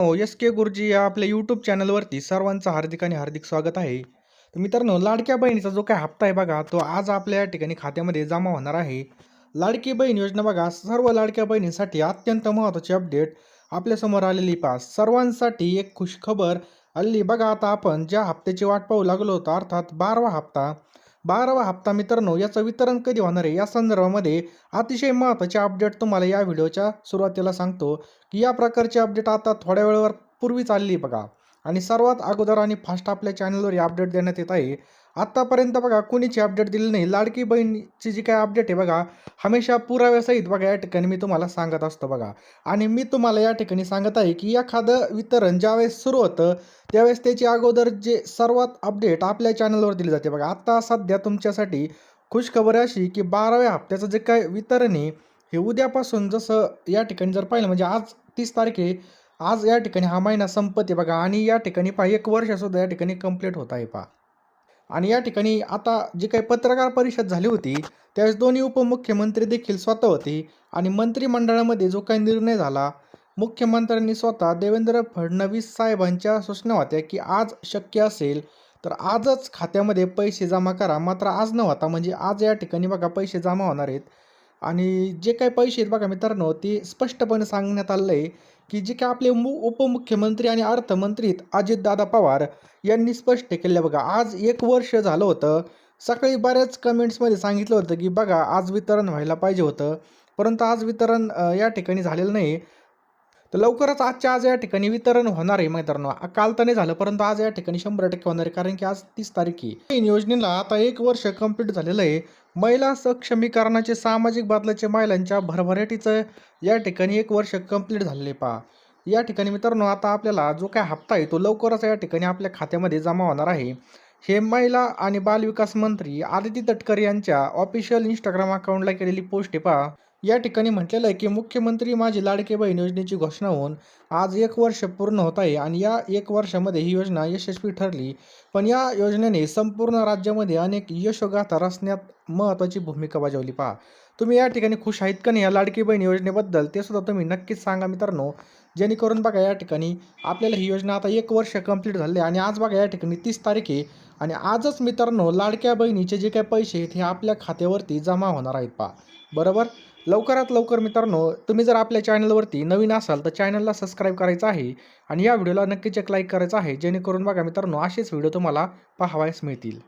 हो, एस के गुरुजी या आपल्या यूट्यूब चॅनलवरती सर्वांचं हार्दिक आणि हार्दिक स्वागत आहे. तर मित्रांनो लाडक्या बहिणीचा जो काय हप्ता आहे बघा तो आज आपल्या या ठिकाणी खात्यामध्ये जमा होणार आहे. लाडकी बहीण योजना बघा सर्व लाडक्या बहिणींसाठी अत्यंत महत्त्वाची अपडेट आपल्यासमोर आलेली पास सर्वांसाठी एक खुशखबर आलेली बघा आता आपण ज्या हप्त्याची वाट पाहू लागलो होतो अर्थात बारावा हप्ता बारावा हप्ता मित्रांनो याचं वितरण कधी होणार आहे? या संदर्भामध्ये अतिशय महत्त्वाचे अपडेट तुम्हाला या व्हिडिओच्या सुरुवातीला सांगतो. की या प्रकारची अपडेट आता थोड्या वेळेवर पूर्वी चालली बघा. आणि सर्वात अगोदर आणि फास्ट आपल्या चॅनलवर अपडेट देण्यात येत आहे. आत्तापर्यंत बघा कुणीची अपडेट दिली नाही. लाडकी बहीणची जी काय अपडेट आहे बघा हमेशा पुराव्यासहित बघा या ठिकाणी मी तुम्हाला सांगत असतो बघा. आणि मी तुम्हाला या ठिकाणी सांगत आहे की एखादं वितरण ज्यावेळेस सुरू होतं त्यावेळेस त्याची अगोदर जे सर्वात अपडेट आपल्या चॅनलवर दिली जाते बघा. आत्ता सध्या तुमच्यासाठी खुशखबर अशी की बाराव्या हप्त्याचं जे काय वितरण आहे हे उद्यापासून जसं या ठिकाणी जर पाहिलं म्हणजे आज तीस तारीख आहे आज या ठिकाणी हा महिना संपत्ती बघा. आणि या ठिकाणी पहा एक वर्षसुद्धा या ठिकाणी कंप्लीट होत आहे पहा. आणि या ठिकाणी आता जी काही पत्रकार परिषद झाली होती त्यावेळेस दोन्ही उपमुख्यमंत्री देखील स्वतः होते. आणि मंत्रिमंडळामध्ये जो काही निर्णय झाला मुख्यमंत्र्यांनी स्वतः देवेंद्र फडणवीस साहेबांच्या सूचना होत्या की आज शक्य असेल तर आजच खात्यामध्ये पैसे जमा करा. मात्र आज न होता म्हणजे आज या ठिकाणी बघा पैसे जमा होणार आहेत. आणि जे काही पैसे आहेत बघा मित्रांनो ते स्पष्टपणे सांगण्यात आलं आहे की जे काय आपले मु उपमुख्यमंत्री आणि अर्थमंत्री अजितदादा पवार यांनी स्पष्ट केलं बघा. आज एक वर्ष झालं होतं सकाळी बऱ्याच कमेंट्समध्ये सांगितलं होतं की बघा आज वितरण व्हायला पाहिजे होतं. परंतु आज वितरण या ठिकाणी झालेलं नाही. तर लवकरच आजच्या आज या ठिकाणी वितरण होणार आहे मित्रांनो काल तर नाही झालं परंतु आज या ठिकाणी शंभर टक्के होणार आहे कारण की आज तीस तारीख आहे. योजनेला आता एक वर्ष कंप्लीट झालेलं आहे. महिला सक्षमीकरणाचे सामाजिक बदलाचे महिलांच्या भरभराटीचं या ठिकाणी एक वर्ष कंप्लीट झालेले पहा. या ठिकाणी मित्रांनो आता आपल्याला जो काय हप्ता आहे तो लवकरच या ठिकाणी आपल्या खात्यामध्ये जमा होणार आहे. हे महिला आणि बालविकास मंत्री आदिती तटकर यांच्या ऑफिशियल इंस्टाग्राम अकाउंटला केलेली पोस्ट आहे पहा. या ठिकाणी म्हटलेलं आहे की मुख्यमंत्री माझी लाडके बहीण योजनेची घोषणा होऊन आज एक वर्ष पूर्ण होत आहे आणि या एक वर्षामध्ये ही योजना यशस्वी ठरली. पण या योजनेने संपूर्ण राज्यामध्ये अनेक यशोगाथा रचण्यात महत्त्वाची भूमिका बजावली. पहा तुम्ही या ठिकाणी खुश आहेत का नाही या लाडकी बहीण योजनेबद्दल ते सुद्धा तुम्ही नक्कीच सांगा मित्रांनो. जेणेकरून बघा या ठिकाणी आपल्याला ही योजना आता एक वर्ष कंप्लीट झाले आणि आज बघा या ठिकाणी तीस तारीख आहे आणि आजच मित्रांनो लाडक्या बहिणीचे जे काही पैसे आहेत हे आपल्या खात्यावरती जमा होणार आहेत. पहा बरोबर? लवकरात लवकर मित्रांनो तुम्ही जर आपल्या चॅनलवरती नवीन असाल तर चॅनलला सबस्क्राईब करायचं आहे आणि या व्हिडिओला नक्कीच एक लाईक करायचं आहे जेणेकरून बघा मित्रांनो असेच व्हिडिओ तुम्हाला पाहावयास मिळतील.